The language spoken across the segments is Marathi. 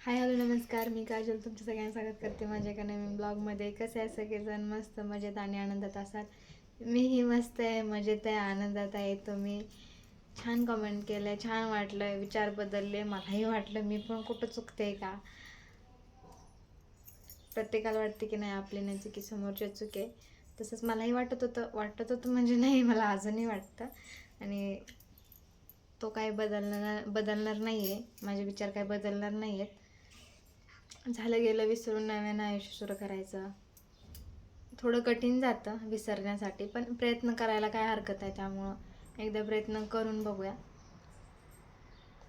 हाय हॅलो नमस्कार. मी काजल. तुमचं सगळ्यांना स्वागत करते माझ्या एका नवीन ब्लॉगमध्ये. कसे आहे सगळेजण मस्त मजेत आणि आनंदात असाल? मीही मस्त आहे मजेत आहे आनंदात आहे. तुम्ही छान कमेंट केलं छान वाटलं विचार बदलले. मलाही वाटलं मी पण कुठं चुकते का? प्रत्येकाला वाटते की नाही आपली नाही चुकी समोरची चूक. आहे तसंच मलाही वाटत होतं. वाटत होतं म्हणजे नाही मला अजूनही वाटतं. आणि तो काय बदलणार बदलणार नाही आहे माझे विचार काय बदलणार नाही आहेत झालं गेलं विसरून नव्यानं आयुष्य सुरू करायचं. थोडं कठीण जातं विसरण्यासाठी पण प्रयत्न करायला काय हरकत आहे त्यामुळं? एकदा प्रयत्न करून बघूया.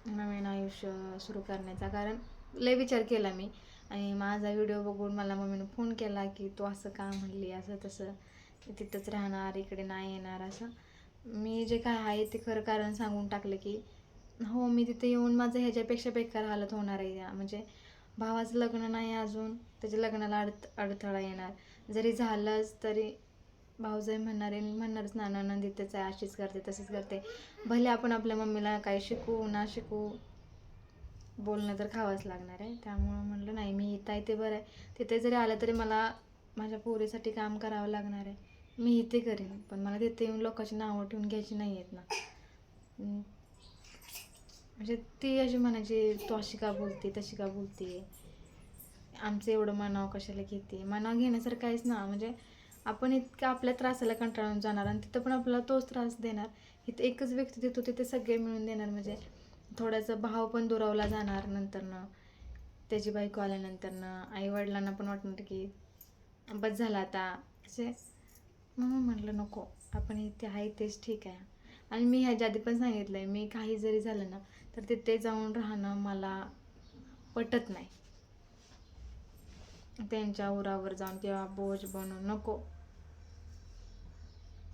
नवीन आयुष्य सुरू करण्याचा. कारण लय विचार केला मी. आणि माझा व्हिडिओ बघून मला मम्मीनं फोन केला की तू असं का म्हणली? असं तसं. तिथंच राहणार इकडे नाही येणार असं. मी जे काय आहे ते खरं कारण सांगून टाकलं की हो मी तिथे येऊन माझं ह्याच्यापेक्षा बेकार हालत होणार आहे या. म्हणजे भावाचं लग्न नाही अजून त्याच्या लग्नाला अडथ अडथळा येणार. जरी झालंच तरी भाऊजाई म्हणणारे म्हणणारच नाना नंदी त्याचं आहे अशीच करते तसंच करते. भले आपण आपल्या मम्मीला काय शिकू ना शिकू बोलणं तर खावंच लागणार आहे. त्यामुळं म्हणलं नाही मी इथं आहे ते बरं आहे. तिथे जरी आलं तरी मला माझ्या पोरीसाठी काम करावं लागणार आहे. मी इथे करेन पण मला तिथे येऊन लोकांची नावं ठेवून घ्यायची नाही आहेत ना. म्हणजे ती अशी म्हणायची तू अशी का बोलते तशी का बोलते? आमचं एवढं मनाव कशाला घेते? मनाव घेण्यासारखं काहीच ना म्हणजे आपण इतकं आपल्या त्रासाला कंटाळून जाणार आणि तिथं पण आपल्याला तोच त्रास देणार. इथं एकच व्यक्ती देतो तिथे सगळे मिळून देणार. म्हणजे थोडासा भाव पण दुरावला जाणार नंतरनं. त्याची बायको आल्यानंतरनं. आई वडिलांना पण वाटणार की बस झाला आता. असे म्हणून म्हटलं नको. आपण इथे आहे तेच ठीक आहे. आणि मी ह्याच्या आधी पण सांगितलं आहे मी काही जरी झालं ना तर तिथे जाऊन राहणं मला पटत नाही. त्यांच्या उरावर जाऊन किंवा बोज बनू नको.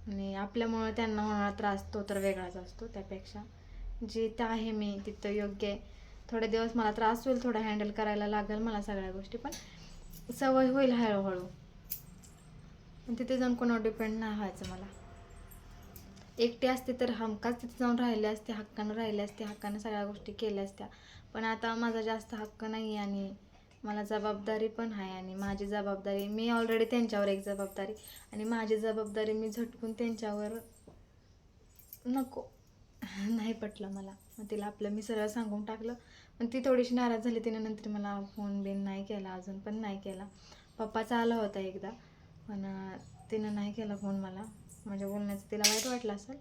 आणि आपल्यामुळं त्यांना होणारा त्रास तो तर वेगळाच असतो त्यापेक्षा. जिथं आहे मी तिथं योग्य आहे. थोडे दिवस मला त्रास होईल थोडं हँडल करायला लागेल मला सगळ्या गोष्टी पण सवय होईल हळूहळू. तिथे जाऊन कोणावर डिपेंड नाही व्हायचं मला. एकटी असते तर हमखास तिथे जाऊन राहिले असते हक्कानं राहिले असते हक्कानं सगळ्या गोष्टी केल्या असत्या. पण आता माझा जास्त हक्क नाही आणि मला जबाबदारी पण आहे आणि माझी जबाबदारी मी ऑलरेडी त्यांच्यावर एक जबाबदारी आणि माझी जबाबदारी मी झटकून त्यांच्यावर नको. नाही पटलं मला. मग तिला आपलं मी सरळ सांगून टाकलं. पण ती थोडीशी नाराज झाली. तिने नंतर मला फोन बिन नाही केला अजून पण नाही केला. पप्पाचा आला होता एकदा पण तिनं नाही केला फोन मला. म्हणजे बोलण्याचं तिला वाईट वाटलं असेल.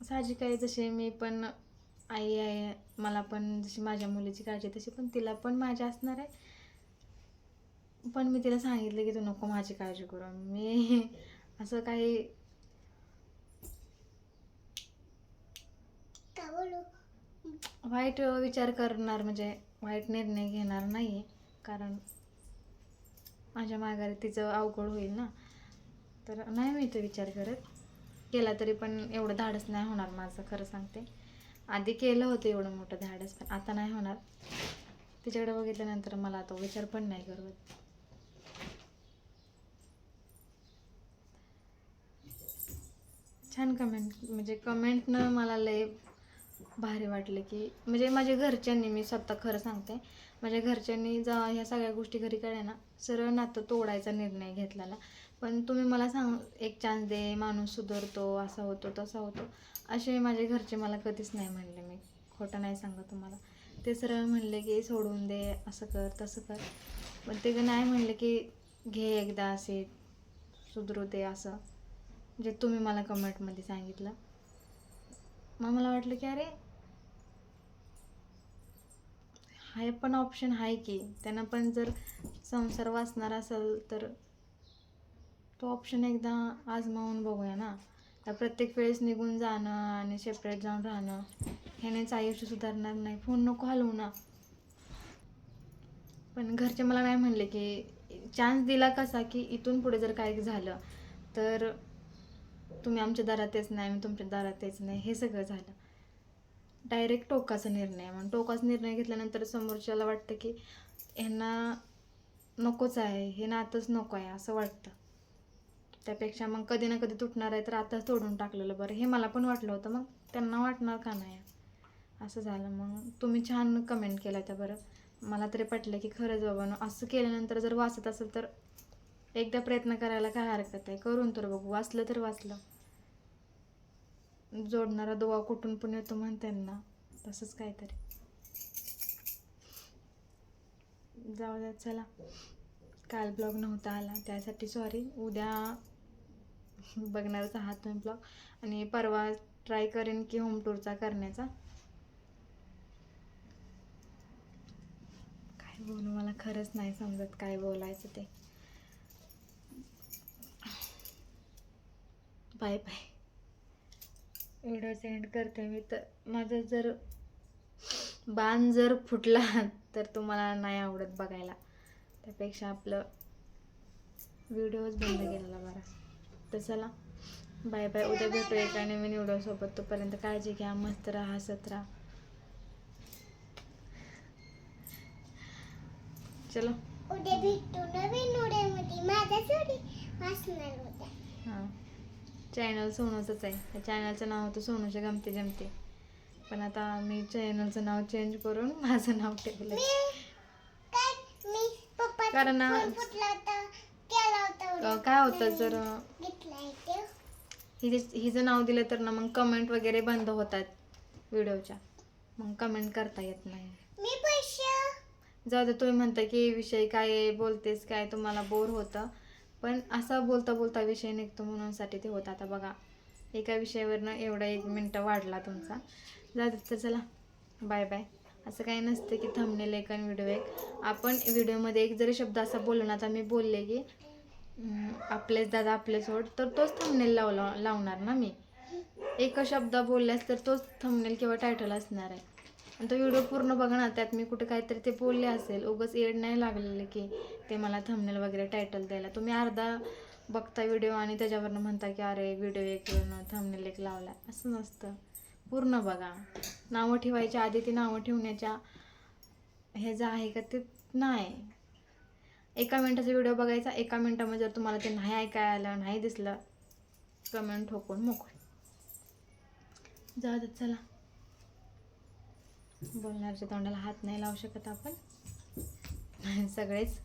साहजिक आहे जसे मी पण आई आहे मला पण जशी माझ्या मुलीची काळजी आहे, तशी पण तिला पण माझ्या असणार आहे. पण मी तिला सांगितलं की तू नको माझी काळजी करू. मी असं काही वाईट विचार करणार म्हणजे वाईट निर्णय घेणार नाही कारण माझ्या माघारी तिचं अवघड होईल ना. तर नाही मी तो विचार करत. केला तरी पण एवढं धाडस नाही होणार माझं खरं सांगते. आधी केलं होतं एवढं मोठं धाडस पण आता नाही होणार. तिच्याकडे बघितल्यानंतर मला तो विचार पण नाही करत. छान कमेंट म्हणजे कमेंटनं मला लय भारी वाटलं की म्हणजे माझ्या घरच्यांनी मी स्वतः खरं सांगते. माझ्या घरच्यांनी जा ह्या सगळ्या गोष्टी घरी कळल्या ना सरळ नातं तोडायचा निर्णय घेतलेला. पण तुम्ही मला सांग एक चान्स दे माणूस सुधारतो असा होतो तसा होतो. असे माझे घरचे मला कधीच नाही म्हणले मी. खोटं नाही सांगत तुम्हाला. ते सरळ म्हणले की सोडून दे असं कर तसं कर. पण ते नाही म्हणले की घे एकदा असे सुधरू दे असं. जे तुम्ही मला कमेंटमध्ये सांगितलं. मग मला वाटलं की अरे हा पण ऑप्शन आहे की. त्यांना पण जर संसार वाचणार असेल तर तो ऑप्शन एकदा आजमावून बघूया ना. त्या प्रत्येक वेळेस निघून जाणं आणि सेपरेट जाऊन राहणं ह्यानेच आयुष्य सुधारणार नाही. फोन नको हलवू ना. पण घरचे मला नाही म्हणले की चान्स दिला कसा की इथून पुढे जर काय झालं तर तुम्ही आमच्या दारात येच नाही आम्ही तुमच्या दारात येच नाही. हे सगळं झालं. डायरेक्ट टोकाचा निर्णय. म्हणून टोकाचा निर्णय घेतल्यानंतर समोरच्याला वाटतं की ह्यांना नकोच आहे हे नातंच नको आहे असं वाटतं. त्यापेक्षा मग कधी ना कधी तुटणार आहे तर आताच तोडून टाकलेलं बरं. हे मला पण वाटलं होतं मग त्यांना वाटणार का नाही? असं झालं. मग तुम्ही छान कमेंट केला त्या बरं. मला तरी पटलं की खरंच बाबा असं केल्यानंतर जर वाचत असेल तर एकदा प्रयत्न करायला काय हरकत आहे? करून तर बघू. वाचलं तर वाचलं. जोडणारा दुवा कुठून पण येतो म्हण त्यांना. तसंच काहीतरी. जाऊ द्या चला. काल ब्लॉग नव्हता आला त्यासाठी सॉरी उद्या बघणारच आहात तुम्ही ब्लॉग. आणि परवा ट्राय करेन की होम टूरचा करण्याचा. काय बोलू मला खरंच नाही समजत काय बोलायचं ते. Bye bye. व्हिडिओ सेंड करते मी. तर माझं जर बाण जर फुटला तर तुम्हाला नाही आवडत बघायला. त्यापेक्षा आपलं व्हिडिओच बंद केलेला बरा. तर चला बाय बाय उद्या भेटू एका नवीन व्हिडिओसोबत तोपर्यंत काळजी घ्या मस्त राहा हसत राहा. चलो. उद्या भेटू नवीन उड्यामध्ये माझ्या जोडी वाचणार होत्या हां. चॅनल सोनूचंच आहे. त्या चॅनलचं नाव होतं सोनूच्या गमते जमते. पण आता मी चॅनलचं नाव चेंज करून माझं नाव ठेवलं कारण काय होतं जर हिजे हिचं नाव दिलं तर ना मग कमेंट वगैरे बंद होतात व्हिडिओच्या. मग कमेंट करता येत नाही. मी पैसे जाऊ दे तुम्ही म्हणता की विषय काय बोलतेस काय तुम्हाला बोर होतं. पण असा बोलता बोलता विषय निघतो म्हणूनसाठी ते होतं. आता बघा एका विषयावरनं एवढा एक मिनटं वाढला तुमचा. जाऊ तर चला. बाय बाय असं काही नसतं की थंबनेल एक आणि व्हिडिओ एक. आपण व्हिडिओमध्ये एक जरी शब्द असा बोललो ना आता मी बोलले की आपलेच दादा आपले सोड तर तोच थंबनेल लावला लावणार ना मी. एक शब्द बोलल्यास तर तोच थंबनेल किंवा टायटल असणार आहे. आणि तो व्हिडिओ पूर्ण बघा ना त्यात मी कुठे काहीतरी ते बोलले असेल. उगच एड नाही लागलेलं की ते मला थंबनेल वगैरे टायटल द्यायला. तुम्ही अर्धा बघता व्हिडिओ आणि त्याच्यावरनं म्हणता की अरे व्हिडिओ एक थंबनेल एक लावला. असं नसतं. पूर्ण बघा. नावं ठेवायच्या आधी ते नावं ठेवण्याच्या हे जे आहे का ते नाही. एका मिनटाचा व्हिडिओ बघायचा एका मिनटामध्ये जर तुम्हाला ते नाही ऐकायला आलं नाही दिसलं कमेंट ठोकून मोकळे. जाऊ देत चला. बोलणारच्या तोंडाला हात नाही लावू शकत आपण. सगळेच.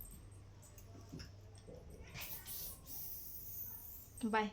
बाय.